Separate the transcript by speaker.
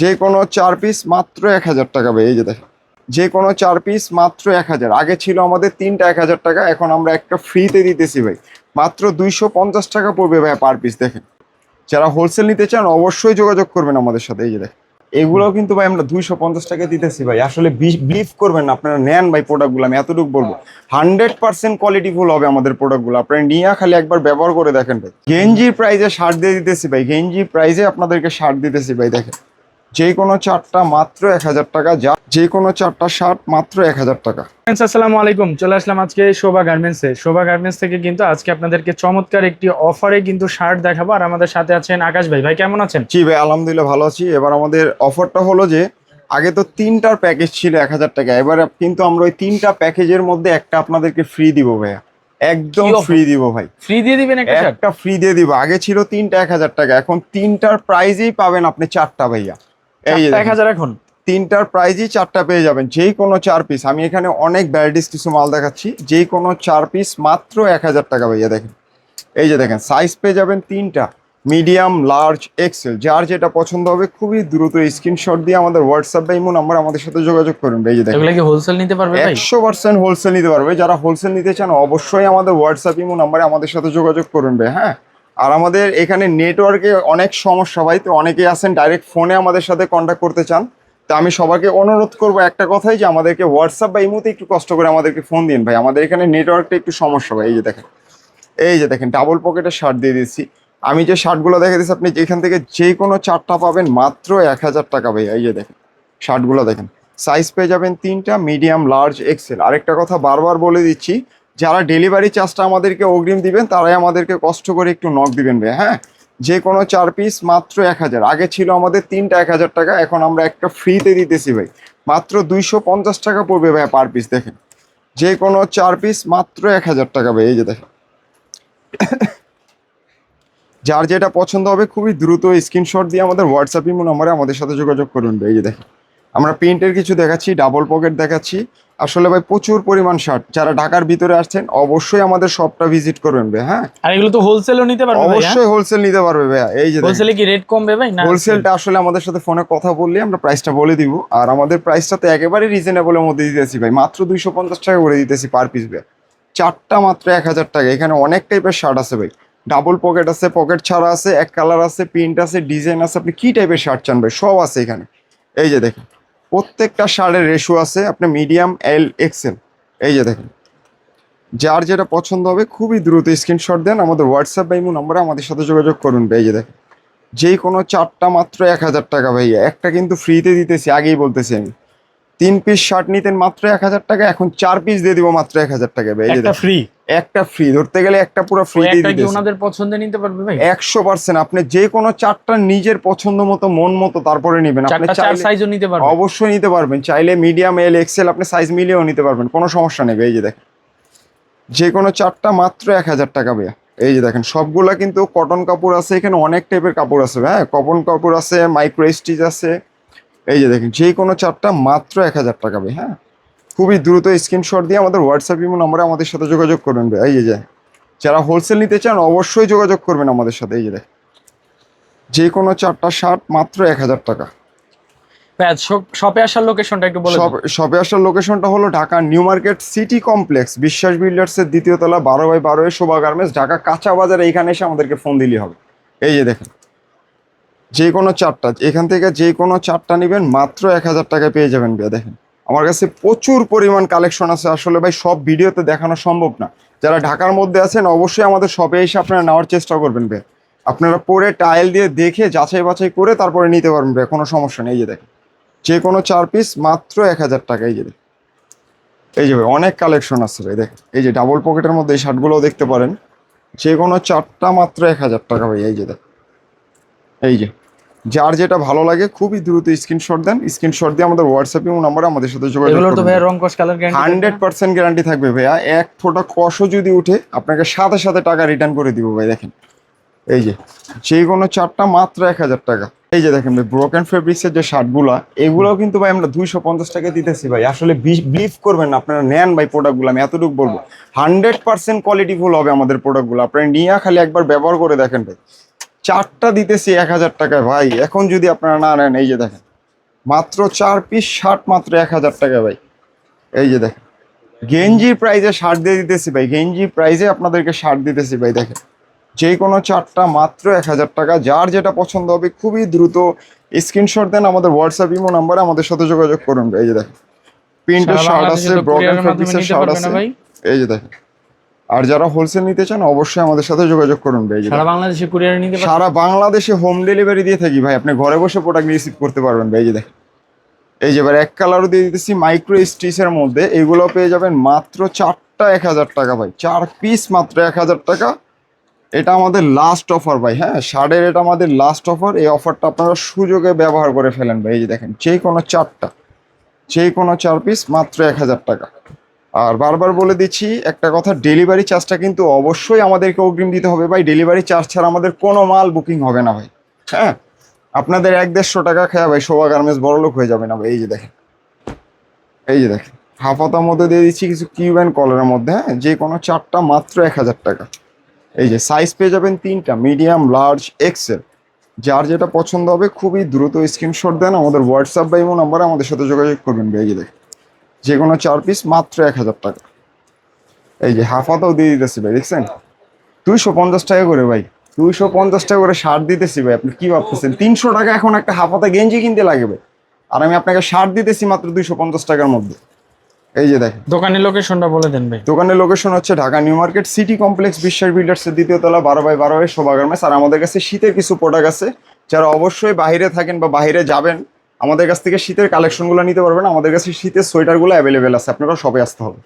Speaker 1: যে কোনো চার পিস মাত্র এক হাজার টাকা ভাই, এই যে দেখেন। যে কোনো চার পিস মাত্র এক হাজার। আগে ছিল আমাদের তিনটা এক হাজার টাকা, এখন আমরা একটা ফ্রিতে দিতেছি ভাই। মাত্র দুইশো পঞ্চাশ টাকা পড়বে ভাই পার পিস দেখেন। যারা হোলসেল নিতে চান অবশ্যই যোগাযোগ করবেন আমাদের সাথে, এই যে দেখেন। এগুলোও কিন্তু ভাই আমরা দুইশো পঞ্চাশ টাকা দিতেছি ভাই। আসলে বিলিভ করবেন না, আপনারা নেন ভাই প্রোডাক্টগুলো আমি এতটুকু বলব। হান্ড্রেড পার্সেন্ট কোয়ালিটি কোয়ালিটিফুল হবে আমাদের প্রোডাক্টগুলো আপনারা নিয়ে খালি একবার ব্যবহার করে দেখেন ভাই। গেঞ্জির প্রাইজে শার্ট দিয়ে দিতেছি ভাই। গেঞ্জির প্রাইজে আপনাদেরকে শার্ট দিতেছি ভাই, দেখেন। যে কোনো চারটা মাত্র এক হাজার টাকা যা যে কোনো চারটা শার্ট মাত্র এক হাজার টাকা।
Speaker 2: আসসালামু আলাইকুম। চলে আসলাম আজকে শোভা গার্মেন্টসে। শোভা গার্মেন্টস থেকে কিন্তু আজকে আপনাদেরকে চমৎকার একটি অফারে কিন্তু শার্ট দেখাবো আর আমাদের সাথে আছেন আকাশ ভাই। ভাই কেমন আছেন?
Speaker 1: জি ভাই আলহামদুলিল্লাহ ভালো আছি। এবার আমাদের অফারটা হলো যে আগে তো তিনটার প্যাকেজ ছিল এক হাজার টাকা এবার কিন্তু আমরা ওই তিনটা প্যাকেজের মধ্যে একটা আপনাদেরকে ফ্রি দিব ভাইয়া। একদম ফ্রি দিব ভাই।
Speaker 2: ফ্রি দিয়ে দিবেন একটা
Speaker 1: একটা ফ্রি দিয়ে দিব। আগে ছিল তিনটা এক হাজার টাকা এখন তিনটার প্রাইজেই পাবেন আপনি চারটা ভাইয়া। এই যে
Speaker 2: এক হাজার এখন।
Speaker 1: তিনটার প্রাইজই চারটা পেয়ে যাবেন যেই কোনো চার পিস আমি এখানে অনেক ভ্যারাইটিস কিছু মাল দেখাচ্ছি যেই কোনো চার পিস মাত্র এক হাজার টাকা ভাইয়া দেখেন। এই যে দেখেন সাইজ পেয়ে যাবেন তিনটা মিডিয়াম লার্জ এক্সেল যার যেটা পছন্দ হবে খুবই দ্রুত স্ক্রিনশট দিয়ে আমাদের হোয়াটসঅ্যাপ বা ইমো নাম্বার আমাদের সাথে যোগাযোগ করুন এই যে দেখেন।
Speaker 2: এগুলো কি হোলসেল নিতে পারবে ভাই?
Speaker 1: একশো পার্সেন্ট হোলসেল নিতে পারবে। যারা হোলসেল নিতে চান অবশ্যই আমাদের হোয়াটসঅ্যাপ ইমো নাম্বারে আমাদের সাথে যোগাযোগ করুন ভাই হ্যাঁ? আর আমাদের এখানে নেটওয়ার্কে অনেক সমস্যা ভাই, তো অনেকেই আছেন ডাইরেক্ট ফোনে আমাদের সাথে কন্ট্যাক্ট করতে চান। তো আমি সবাইকে অনুরোধ করব একটা কথাই যে আমাদেরকে হোয়াটসঅ্যাপ বা এই ইমোতে একটু কষ্ট করে আমাদেরকে ফোন দিন ভাই। আমাদের এখানে নেটওয়ার্কটা একটু সমস্যা ভাই, এই যে দেখেন। এই যে দেখেন ডাবল পকেটের শার্ট দিয়ে দিচ্ছি। আমি যে শার্টগুলো দেখে দিচ্ছি, আপনি যেখান থেকে যে কোনো চারটা পাবেন মাত্র এক হাজার টাকা ভাই, এই যে দেখেন। শার্টগুলো দেখেন। সাইজ পেয়ে যাবেন তিনটা মিডিয়াম লার্জ এক্সেল আরেকটা কথা বারবার বলে দিচ্ছি যারা ডেলিভারি চার্জটা আমাদেরকে অগ্রিম দিবেন তারাই আমাদেরকে কষ্ট করে একটু নক দিবেন ভাই হ্যাঁ? যে কোনো চার পিস মাত্র এক হাজার। আগে ছিল আমাদের তিনটা এক হাজার টাকা এখন আমরা একটা ফ্রিতে দিতেছি ভাই। মাত্র দুইশো পঞ্চাশ টাকা পড়বে ভাই পার পিস দেখেন। যে কোনো চার পিস মাত্র এক হাজার টাকা ভাই এই যে দেখেন। যার যেটা পছন্দ হবে খুবই দ্রুত স্ক্রিনশট দিয়ে আমাদের হোয়াটসঅ্যাপ ইমো নম্বরে আমাদের সাথে যোগাযোগ করুন ভাই, এই যে দেখেন। আমরা প্রিন্টের কিছু দেখাচ্ছি ডাবল পকেট দেখাচ্ছি। আসলে ভাই প্রচুর পরিমাণ শার্ট যারা ঢাকার ভিতরে আসছেন অবশ্যই আমাদের শপটা ভিজিট করবেন ভাই হ্যাঁ?
Speaker 2: আর এগুলো তো হোলসেলও নিতে পারবে ভাই
Speaker 1: অবশ্যই হোলসেল নিতে পারবে ভাইয়া। এই যে।
Speaker 2: হোলসেলে কি রেট কমবে ভাই? না
Speaker 1: হোলসেলটা আসলে আমাদের সাথে ফোনে কথা বললে আমরা প্রাইসটা বলে দিব। আর আমাদের প্রাইসটা তো একেবারে রিজনেবলের মধ্যে দিতেছি ভাই। মাত্র দুইশো পঞ্চাশ টাকা করে দিতেছি পার পিস ভাই। চারটা মাত্র এক হাজার টাকা। এখানে অনেক টাইপের শার্ট আছে ভাই। ডাবল পকেট আছে পকেট ছাড়া আছে এক কালার আছে প্রিন্ট আছে ডিজাইন আছে। আপনি কি টাইপের শার্ট চান ভাই? সব আছে এখানে। এই যে দেখেন। প্রত্যেকটা শার্টের রেশু আছে, আপনি মিডিয়াম এল এক্সেল এই যে দেখেন। যার যেটা পছন্দ হবে, খুবই দ্রুত স্ক্রিনশট দেন আমাদের হোয়াটসঅ্যাপ বা ইমো নম্বরে আমাদের সাথে যোগাযোগ করুন এই যে দেখেন। যেই কোনো চারটা মাত্র এক হাজার টাকা ভাইয়া। একটা কিন্তু ফ্রিতে দিতেছি, আগেই বলতেছি আমি। তিন পিস শার্ট নিতেন মাত্র এক হাজার টাকা এখন চার পিস দিয়ে দিব মাত্র এক হাজার টাকা ভাই
Speaker 2: একটা ফ্রি
Speaker 1: একটা ফ্রি ধরতে গেলে একটা পুরো ফ্রি দিয়ে
Speaker 2: কি ওনাদের পছন্দে নিতে পারবে ভাই?
Speaker 1: একশো পার্সেন্ট আপনি যে কোনো চারটা নিজের পছন্দ মতো মন মতো তারপরে নেবেন। আপনি
Speaker 2: চার সাইজও নিতে পারবেন।
Speaker 1: অবশ্যই নিতে পারবেন। চাইলে মিডিয়াম এল এক্সেল আপনি সাইজ মিলিয়েও নিতে পারবেন। কোনো সমস্যা নেই এই যে দেখেন। যে কোনো চারটা মাত্র এক হাজার টাকা ভাইয়া। এই যে দেখেন সবগুলা কিন্তু কটন কাপড় আছে এখানে অনেক টাইপের কাপড় আছে হ্যাঁ কটন কাপড় আছে মাইক্রো স্টিচ আছে। এই যে দেখেন যে কোনো চারটা মাত্র এক হাজার টাকা ভাই হ্যাঁ? খুবই দ্রুত স্ক্রিনশট দিয়ে আমাদের হোয়াটসঅ্যাপ ইমো নম্বরে আমাদের সাথে যোগাযোগ করবেন ভাই। এই যে যারা হোলসেল নিতে চান অবশ্যই যোগাযোগ করবেন আমাদের সাথে। এই যে দেখেন যে কোনো চারটা শার্ট মাত্র এক হাজার টাকা।
Speaker 2: শপে আসার লোকেশনটা একটু বলে
Speaker 1: শপে আসার লোকেশনটা হলো Dhaka new market city complex Biswas বিল্ডার্সের দ্বিতীয় তলা বারো বাই বারো শোভা গার্মেন্টস ঢাকা কাঁচা বাজার এইখানে এসে আমাদেরকে ফোন দিলেই হবে। এই যে দেখেন যে কোনো চারটা, এখান থেকে যে কোনো চারটা নেবেন, মাত্র এক হাজার টাকায় পেয়ে যাবেন ভাইয়া, দেখেন। আমার কাছে প্রচুর পরিমাণ কালেকশন আছে, আসলে ভাই, সব ভিডিওতে দেখানো সম্ভব না। যারা ঢাকার মধ্যে আছেন, অবশ্যই আমাদের শপে এসে আপনারা নেওয়ার চেষ্টা করবেন ভাই আপনারা পরে টাইল দিয়ে দেখে, যাচাই বাছাই করে তারপরে নিতে পারবেন ভাই কোনো সমস্যা নেই যে দেখেন। যে কোনো চার পিস মাত্র এক হাজার টাকা, এই যে দেখেন। এই যে ভাই, অনেক কালেকশন আছে ভাই, দেখেন। এই যে ডাবল পকেটের মধ্যে এই শার্টগুলোও দেখতে পারেন। যে কোনো চারটা, মাত্র এক হাজার টাকা ভাই এই যে দেখ এই যে। যার যেটা ভালো লাগে খুবই দ্রুত স্ক্রিনশট দেন। স্ক্রিনশট দিয়ে আমাদের হোয়াটসঅ্যাপ এবং নাম্বারে আমাদের সাথে যোগাযোগ
Speaker 2: এগুলোর তো
Speaker 1: করবেন।
Speaker 2: ভাই রং কস কালার
Speaker 1: হান্ড্রেড পার্সেন্ট গ্যারান্টি থাকবে ভাইয়া। এক ফোঁটা কষও যদি উঠে আপনাকে সাথে সাথে টাকা রিটার্ন করে দিব ভাই দেখেন। এই যে যে কোনো চারটা মাত্র এক হাজার টাকা। এই যে দেখেন ভাই ব্রোকেন ফেব্রিক্সের যে শার্টগুলো এগুলোও কিন্তু ভাই আমরা দুইশো পঞ্চাশ টাকা দিতেছি ভাই। আসলে বিলিভ করবেন না আপনারা নেন ভাই প্রোডাক্টগুলো আমি এতটুকু বলব। হান্ড্রেড পার্সেন্ট কোয়ালিটিফুল হবে আমাদের প্রোডাক্টগুলো আপনারা নিয়ে খালি একবার ব্যবহার করে দেখেন ভাই। চারটা দিতেছি এক হাজার টাকায়। ভাই এখন যদি আপনারা না নেন এই যে দেখেন মাত্র চার পিস শার্ট মাত্র এক হাজার টাকা ভাই। এই যে দেখেন গেঞ্জির প্রাইজে শার্ট দিয়ে দিতেছি ভাই গেঞ্জি প্রাইজে আপনাদেরকে শার্ট দিতেছি ভাই দেখেন। যে কোনো চারটা মাত্র এক হাজার টাকা যার যেটা পছন্দ হবে খুবই দ্রুত স্ক্রিনশট দেন আমাদের হোয়াটসঅ্যাপ ইমো নাম্বারে আমাদের সাথে যোগাযোগ করুন। এই যে দেখেন। প্রিন্টের শার্ট আছে ব্রকেন ফেব্রিক্সের শার্ট আছে? এই যে দেখেন। আর যারা হোলসেল নিতে চান অবশ্যই আমাদের সাথে যোগাযোগ করুন ভাই।
Speaker 2: সারা বাংলাদেশে কুরিয়ার নিতে
Speaker 1: সারা বাংলাদেশে হোম ডেলিভারি দিয়ে থাকি ভাই। আপনি ঘরে বসে প্রোডাক্ট রিসিভ করতে পারবেন ভাই যে দেখেন। এই যে এবার এক কালারও দিয়ে দিতেছি মাইক্রো স্টিচের মধ্যে। এগুলো পেয়ে যাবেন মাত্র চারটা এক হাজার টাকা ভাই। চার পিস মাত্র এক হাজার টাকা। এটা আমাদের লাস্ট অফার ভাই হ্যাঁ? শার্টের এটা আমাদের লাস্ট অফার এই অফারটা আপনারা সুযোগে ব্যবহার করে ফেলেন ভাই এই যে দেখেন। যে কোনো চারটা যে কোনো চার পিস মাত্র এক হাজার টাকা। আর বারবার বলে দিচ্ছি, একটা কথা ডেলিভারি চার্জটা কিন্তু অবশ্যই আমাদেরকে অগ্রিম দিতে হবে। ভাই ডেলিভারি চার্জ ছাড়া আমাদের কোনো মাল বুকিং হবে না ভাই। হ্যাঁ? আপনাদের এক দেড়শো টাকা খেয়া ভাই শোভা গার্মেন্টস বড় লোক হয়ে যাবে না ভাই। এই যে দেখেন। এই যে দেখেন। হাফাতার মধ্যে দিয়ে দিচ্ছি কিছু কিউব অ্যান্ড কলারের মধ্যে হ্যাঁ? যে কোনো চারটা মাত্র এক হাজার টাকা। এই যে সাইজ পেয়ে যাবেন তিনটা মিডিয়াম লার্জ এক্সেল যার যেটা পছন্দ হবে, খুবই দ্রুত স্ক্রিনশট দেন। আমাদের হোয়াটসঅ্যাপ বা ইমো নাম্বারে আমাদের সাথে যোগাযোগ করবেন ভাই। এই যে দেখেন। যে কোনো চার পিস মাত্র এক হাজার টাকা। এই যে হাফাতাও দিয়ে দিতেছি ভাই দেখছেন? দুইশো পঞ্চাশ টাকা করে ভাই দুইশো পঞ্চাশ টাকা করে শার্ট দিতেছি ভাই আপনি কি ভাবতেছেন? তিনশো টাকা এখন একটা হাফাতা গেঞ্জি কিনতে লাগবে আর আমি আপনাকে শার্ট দিতেছি মাত্র দুইশো পঞ্চাশ টাকার মধ্যে। এই যে দেখেন।
Speaker 2: দোকানের লোকেশনটা বলে দেন ভাই।
Speaker 1: দোকানের লোকেশন হচ্ছে Dhaka new market city complex Biswas বিল্ডার্সের দ্বিতীয় তলা বারো বাই বারো এর শোভা গার্মেন্টস আর আমাদের কাছে শীতের কিছু প্রোডাক্ট আছে যারা অবশ্যই বাইরে থাকেন বা বাইরে যাবেন আমাদের কাছ থেকে শীতের কালেকশনগুলো নিতে পারবেন। আমাদের কাছে শীতের সোয়েটারগুলো অ্যাভেলেবেল আছে। আপনারা সবাই আসতে হবে।